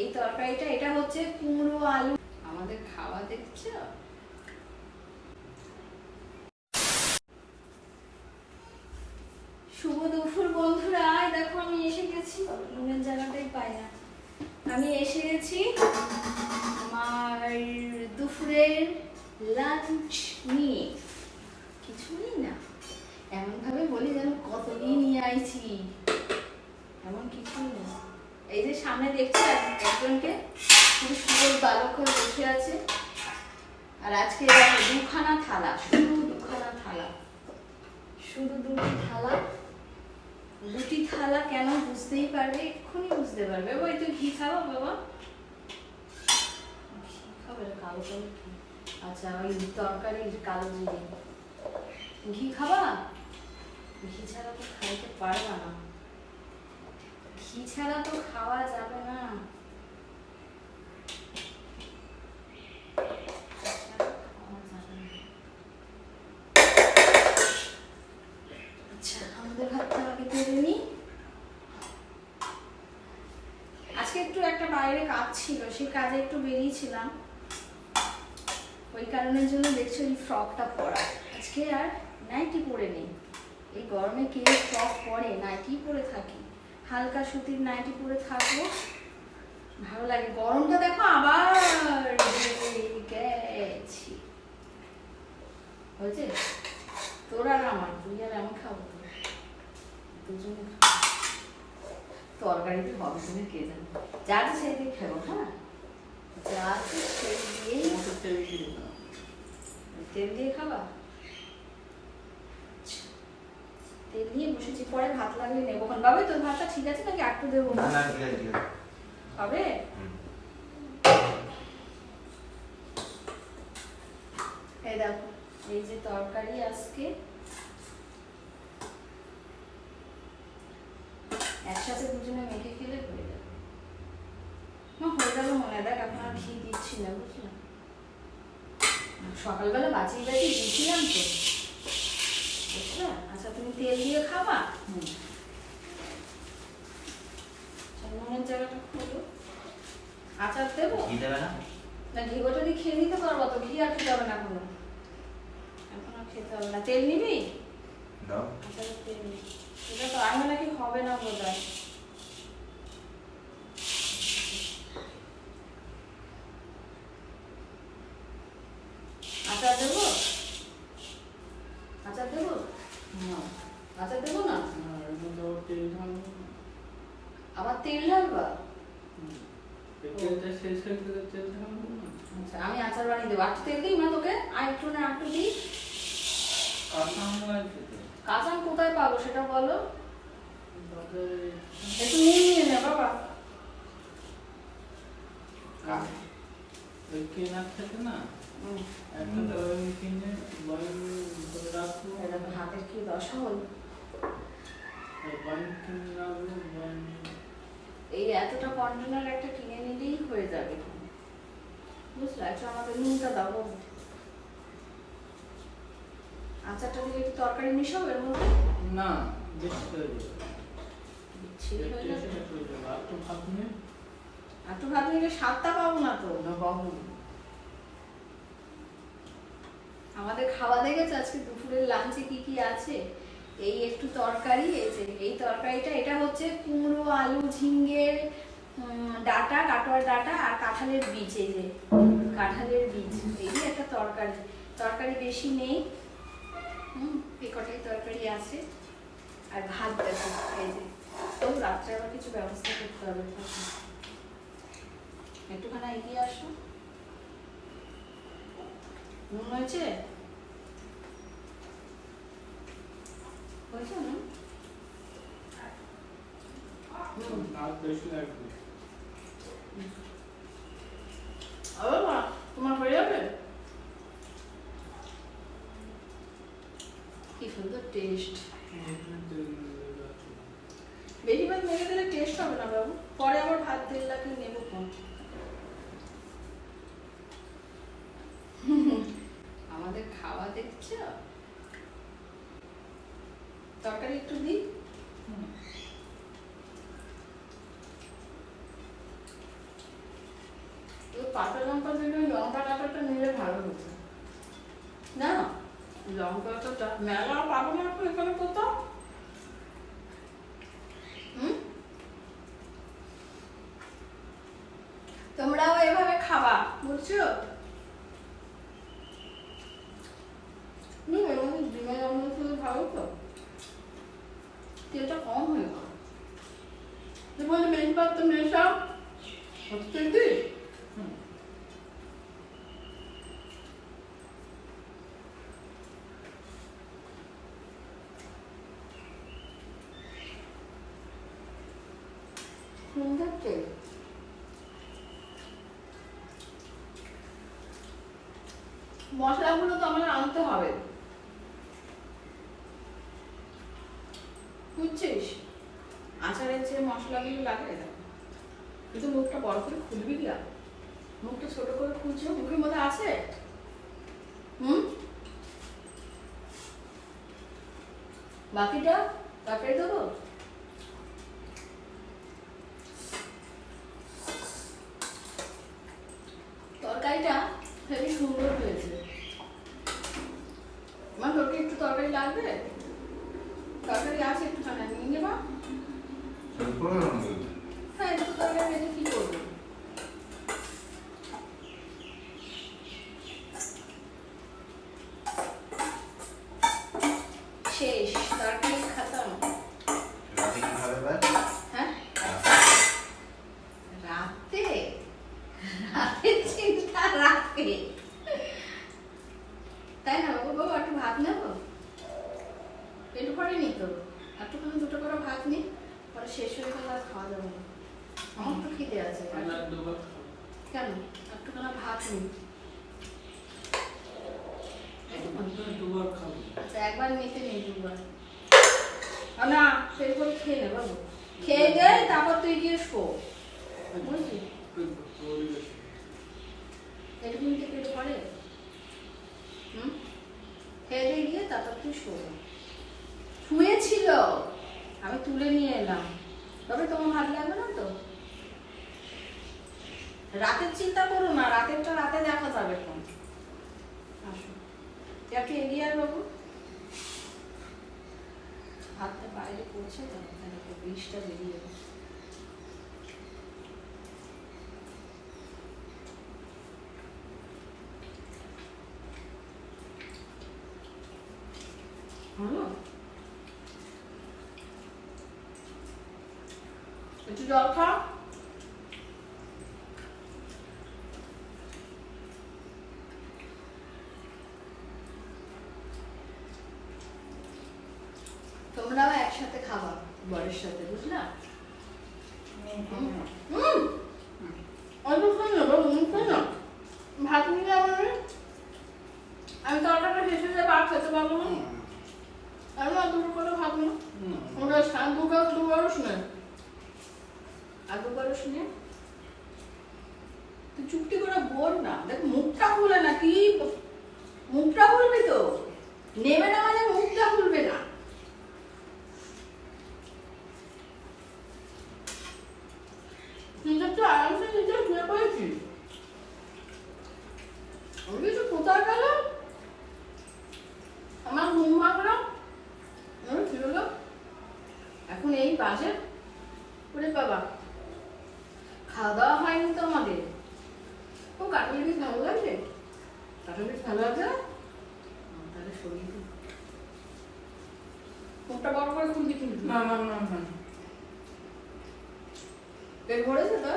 এই তরকারিটা, এটা হচ্ছে কুমড়ো আলু। আমাদের খাওয়া দেখছ? শুভ দুপুর বন্ধুরা দেখো আমি এসে গেছি। জায়গাটাই পাই না। আমি এসে গেছি আমার দুপুরের লাঞ্চ নিয়ে। কিছুই না। এমন ভাবে বলি যেন কতদিন নিয়ে আইছি এমন কিছুই না এই যে সামনে দেখছি এক- একজনকে খুব সুন্দর বালক হয়ে বসে আছে। আর আজকে দুখানা থালা, শুধু দুখানা থালা। শুধু দুটি থালা। দুটি থালা কেন বুঝতেই পারবে? এক্ষুনি বুঝতে পারবে। ওই তুই ঘি খাওয়া বাবা। ঘি খাবে কালো কালো ঘি। আচ্ছা ওই তরকারির কালো জিরে। ঘি খাবা? ঘি ছাড়া তো খাইতে পারবা না। ঘি ছাড়া তো খাওয়া যাবে না। আচ্ছা আজকে একটু একটা বাইরে কাজ ছিল, সেই কাজে একটু বেরিয়েছিলাম। ওই কারণের জন্য দেখছ এই ফ্রকটা পরা। আজকে আর নাইটি পরে নেই। এই গরমে কে ফ্রক পরে? নাইটি পরে থাকি। হালকা সুতির নাইটি পরে থাকব। ভালো লাগে। গরমটা দেখো আবার গেছি হয়েছে? তোর আর আমার তুই আর আমি খাব। দুজনে। তরকারিতে হবে তুমি কে জানে। যা আছে সেই দিয়ে খাব হ্যাঁ? যা আছে সেই দিয়েই তেল দিয়ে খাবা আচ্ছা। তেল দিয়ে বসেছি পরে ভাত লাগলে নেব। বাবা তোর ভাতটা ঠিক আছে নাকি? একটু দেবো। না না ঠিক আছে হবে? এই দেখো এই যে তরকারি আজকে। একসাথে দুজনে মেখে খেলে হয়ে যাবে। হয়ে যাবে মনে দেখ আপনার ঘি দিচ্ছি না বুঝলাম সকালবেলা বাঁচিয়ে বাঁচিয়ে দিয়েছিলাম তো বুঝলা আচ্ছা তুমি আচ্ছা, নুনের জায়গাটা খোলো। আচার দেবো? ঘি দেবে না? না ঘি গোটা দিয়ে খেয়ে নিতে পারব তো ঘি আর খেতে হবে না এখনও। এখন আর খেতে হবে না। তেল নিবি? দাও। আচ্ছা তেল নিবি। এটা তো আমি নাকি হবে না বোধ হয় আচার দেবো আচার দেবো আচার দেবো না আবার তেল ঢালবা আচ্ছা আমি আচার বানিয়ে দেবো একটু তেল দিই মা তোকে আর একটু না একটু দিই কাঁচা আম কোথায় পাবো সেটা বলো? একটু নিয়ে নিয়ে নে বাবা। হুম, এটা তো হাতের কি দশা হল? এই এতটা কন্টেনার একটা কিনে নিলেই হয়ে যাবে। বুঝলা? একটু আমাদের নুনটা দাও। আচারটা দিলে একটু তরকারি মিশাবো এর মধ্যে? না। আর একটু ভাত নিলে স্বাদটা পাবো না তো? না বাবু আমাদের খাওয়া দেখেছে আজকে দুপুরের লাঞ্চে কি কি আছে? এই একটু তরকারি এই যে এই তরকারিটা এটা হচ্ছে কুমড়ো আলু ঝিঙ্গের ডাটা কাটোয়ার ডাটা আর কাঁঠালের বীজ এই যে কাঁঠালের বীজ এই একটা তরকারি। তরকারি বেশি নেই। হুম এই কটাই তরকারি আছে। আর ভাত দেখো এই যে। তো রাত্রে আবার কিছু ব্যবস্থা করতে হবে। একটুখানি এগিয়ে আসো। নুন হয়েছে? হয়েছে না হুম বেশি লাগবে আরে বাহ, তোমার হয়ে যাবে কি সুন্দর টেস্ট এখানে তেল দিয়ে দাও। বেশি ভাত মেখে দিলে টেস্ট হবে না বাবু পরে আবার ভাত তেল লাগিয়ে নেব কোন আমাদের খাওয়া দেখছ তরকারি একটু দিই হুম। কাঁচা লঙ্কা দিলে ওই লঙ্কা কাঁটাটা নিলে ভালো হতো না লঙ্কা কাঁটা মেলা পাবো না এখন কোথাও? তোমরাও এভাবে খাবা বুঝছ ডিমের অমলেট ভালো তো। তেলটা কম হয়ে গেল। তুই বলি মেন পাত্র মেশাও হচ্ছে কি হুম তেল মশলাগুলো তো আমাদের আনতে হবে। বুঝছিস? আচারের যে মশলাগুলো লাগে না কিন্তু মুখটা বড় করে খুলবি না মুখটা ছোট করে খুলছো, মুখের মধ্যে আছে? হুম? বাকিটা? তরকারি দেবো? তরকারিটা হেবি সুন্দর হয়েছে। আমার তোকে একটু তরকারি লাগবে? তরকারি আছে একটু খানা নিয়ে নেবা। হ্যাঁ একটু তরকারি কি করব শেষ তরকারি খাতাম রাতে কি খাবে এবার? হ্যাঁ রাতে রাতে চিন্তা রাতে তাই না বাবু বাবু একটু ভাত নেব পেট ভরেনি তো একটুখানি দুটো করে ভাত নি পরে শেষ হয়ে গেলে আর খাওয়া যাবে না আমার তো খিদে আছে আমরা দুবার খাব। কেন একটুখানি ভাত নি আমরা দুবার খাব আচ্ছা একবার নিতে নেই দুবার না সেরকম খেয়ে নে বাবু। খেয়ে দে তারপর তুই গিয়ে শো। বুঝলি। এরকম কি পেট ভরে হুম? খেয়ে দিয়ে গিয়ে তারপর তুই শো। শুয়েছিল। আমি তুলে নিয়ে এলাম। তবে তোমার ভাত লাগবে না তো? রাতের চিন্তা করো না রাতেরটা রাতে দেখা যাবে কোন আসো। একটু এগিয়ে আয় বাবু। বাইরে পড়ছে তো তো বিষটা বেরিয়ে। হলো একটু জল খাও তোমরাও একসাথে খাবা বরের সাথে বুঝলা হুম অল্প খাই না বাবু মুখ খাই না ভাত নিয়ে যাব আমি আমি তরকারিটা শেষ হয়ে যাবে আর খেতে পারব না আমি আর দুটো করে ভাত না হুম। ওটা সাত দুবার দুবারও শুনে আর দুবারও শুনে তুই চুপটি করে বল না দেখ মুখটা খুলে না কি মুখটা খুলবি তো নেবে না মানে মুখটা খুলবে না নিজের তো আরামসে নিজে শুয়ে পড়েছিস আমি কিছু কোথায় গেল আমার ঘুম ভাগলাম আমি কি হলো এখন এই বাজে ওরে বাবা খাওয়া দাওয়া হয়নি তো আমাদের ও কাঠুলি ভালো লাগছে কাঠুলি ভালো লাগছে না? হুম, তাহলে দিই। মুখটা বড় করে খুলবি কিন্তু না না না না। পেট ভরেছে তো?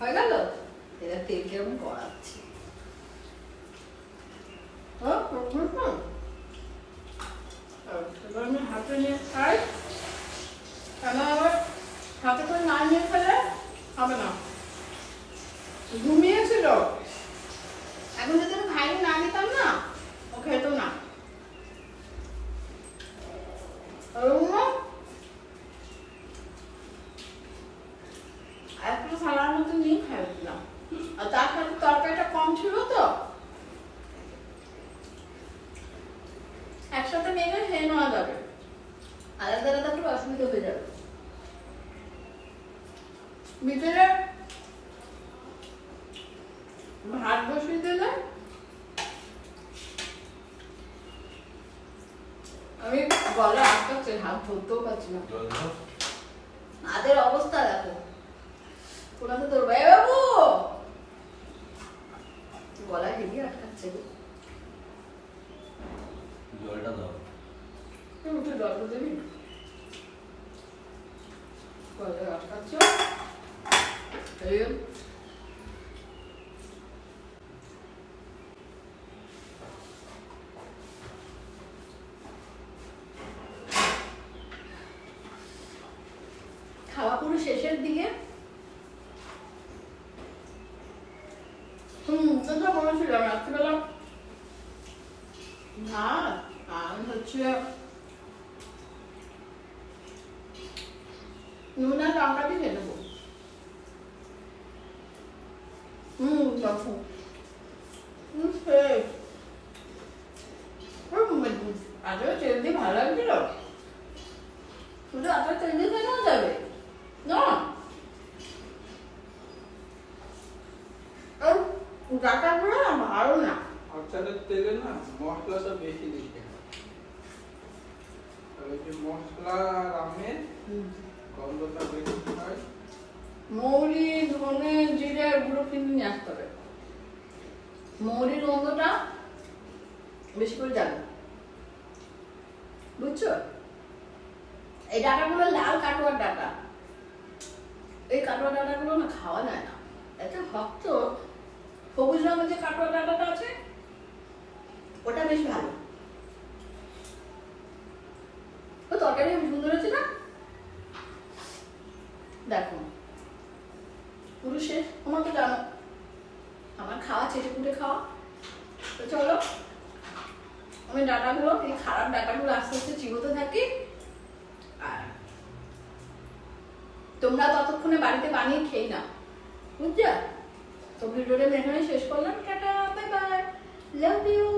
হয়ে গেল? এরা তেল কেমন করাচ্ছি হ্যাঁ হাতে নিয়ে খাই কেন আবার হাতে করে না নিয়ে খেলে হবে না। ঘুমিয়েছিল? এখন যদি আমি ভাই না দিতাম না, ও খেত না। একটু সালার মতো নিয়ে খাইছিলাম আর তার সাথে তরকারিটা কম ছিল তো একসাথে মেঘে খেয়ে নেওয়া যাবে আলাদা আলাদা একটু অসুবিধা হয়ে যাবে ভিতরে ভাত বসিয়ে দিলে? আমি গলা আটকাচ্ছে হাত ধরতেও পারছি না। হাতের অবস্থা দেখো। কোনাতে তোর ভাই বাবু! গলা হেভি আটকাচ্ছে গো। জলটা দাও। জল তো দেবি? গলা আটকাচ্ছে? এই খাওয়া পুরো শেষের দিকে? হুম তোমরা বলেছিলাম রাত্রিবেলা ভাত আর হচ্ছে নুন আর লঙ্কা দিয়ে নেব। হুম সেই আজও তেল দিয়ে ভালো লাগছিল শুধু আচার তেল দিয়ে খেলেও যাবে না আর ডাটাগুলো না ভালো না আচারের তেলে না মশলাটা বেশি দিতে ওই যে মশলা আর আমের গন্ধটা বেশি হয় মৌরি ধনে জিরে গুঁড়ো কিনে নিয়ে আসতে হবে। মৌরির গন্ধটা বেশি করে যাবে বুঝছ? এই ডাটাগুলো লাল কাটোয়ার ডাটা। এই কাটোয়া ডাটাগুলো না খাওয়া যায় না। এত ভক্ত সবুজ রঙের যে কাটোয়া ডাটাটা আছে, ওটা বেশ ভালো। ও তরকারি সুন্দর হয়েছে না? দেখো। পুরো শেষ তোমার তো জানো আমার খাওয়া চেটে কুটে খাওয়া। তো চলো, আমি ডাটাগুলো, এই খারাপ ডাটাগুলো আস্তে আস্তে চিবোতে থাকি। আর তোমরা ততক্ষণে বাড়িতে বানিয়ে খেয়ে না বুঝছ তো ভিডিওটা এখানে শেষ করলাম। Tata bye bye love you